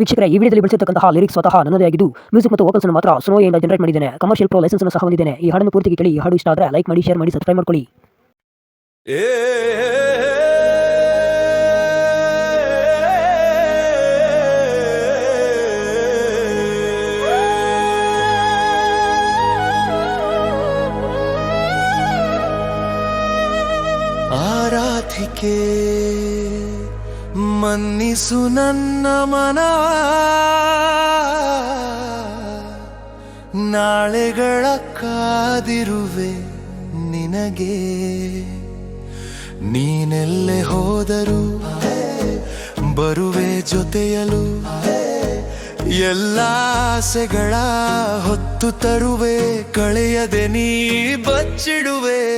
ವೀಕ್ಷಕರೇ, ಈ ವಿಡಿಯೋದಲ್ಲಿ ಬಳಸಿರ್ತಕ್ಕಂತಹ ಲಿರಿಕ್ಸ್ ಸ್ವತಃ ನನ್ನದೇ ಆಗಿದ್ದು ಮ್ಯೂಸಿಕ್ ಮತ್ತು ವೋಕಲ್ಸ್ ಮಾತ್ರ ಸುನೋಯಿಂದ ಜನರೇಟ್ ಮಾಡಿದ್ದೇನೆ. ಕಮರ್ಷಿಯಲ್ ಪ್ರೋ ಲೈಸೆನ್ಸ್ ಸಹ ಹೊಂದಿದ್ದೇನೆ. ಈ ಹಾಡನ್ನು ಪೂರ್ತಿಗೆ ಕೇಳಿ, ಈ ಹಾಡು ಇಷ್ಟ ಆದರೆ ಲೈಕ್ ಮಾಡಿ ಶೇರ್ ಮಾಡಿ ಸಬ್ಸ್ಕ್ರೈಬ್ ಮಾಡ್ಕೊಳ್ಳಿ. ಆರಾಧಿಕೆ. ಮನ್ನಿಸು ನನ್ನ ಮನ. ನಾಳೆಗಳ ಕಾದಿರುವೆ ನಿನಗೆ. ನೀನೆಲ್ಲೆ ಹೋದರು ಬರುವೆ ಜೊತೆಯಲು ಎಲ್ಲ ಆಸೆಗಳ ಹೊತ್ತು ತರುವೆ, ಕಳೆಯದೆ ನೀ ಬಚ್ಚಿಡುವೆ.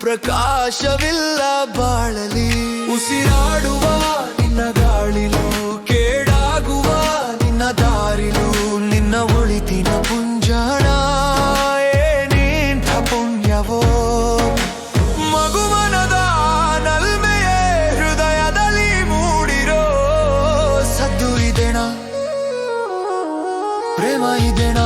ಪ್ರಕಾಶವಿಲ್ಲ ಬಾಳಲಿ. ಉಸಿರಾಡುವ ನಿನ್ನ ಗಾಳಿಲು, ಕೇಡಾಗುವ ನಿನ್ನ ದಾರಿಲು, ನಿನ್ನ ಒಳಿತಿನ ಪುಂಜಾಣ. ಏನೇಂಥ ಪುಣ್ಯವೋ? ಮಗುವನದ ನಲ್ಮೆಯ ಹೃದಯದಲ್ಲಿ ಮೂಡಿರೋ ಸದ್ದು ಇದೆಣ ಪ್ರೇಮ ಇದೆಣ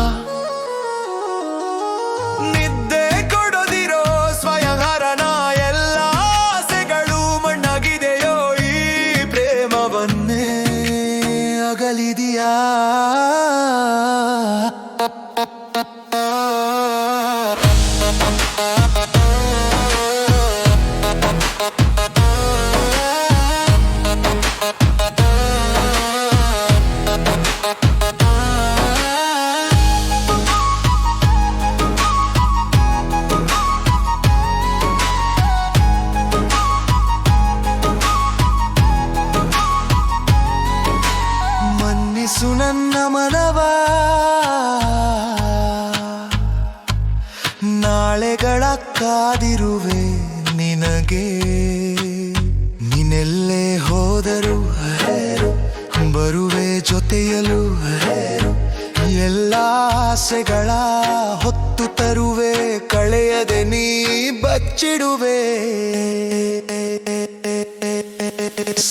ನಾಳೆಗಳ ಕಾದಿರುವೆ ನಿನಗೆ. ನಿನ್ನೆಲ್ಲೇ ಹೋದರು ಹೇರು ಬರುವೆ ಜೊತೆಯಲು ಹೇರು ಎಲ್ಲ ಆಸೆಗಳ ಹೊತ್ತು ತರುವೆ, ಕಳೆಯದೆ ನೀ ಬಚ್ಚಿಡುವೆ.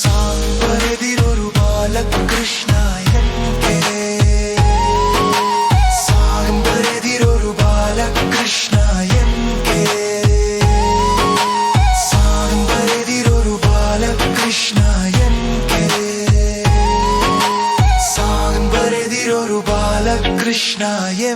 ಸಾಂಬರೆದಿರೋರು ಬಾಲಕೃಷ್ಣ ಸಾಂಬರೆದಿರೋರು ಬಾಲಕೃಷ್ಣ ಎಂ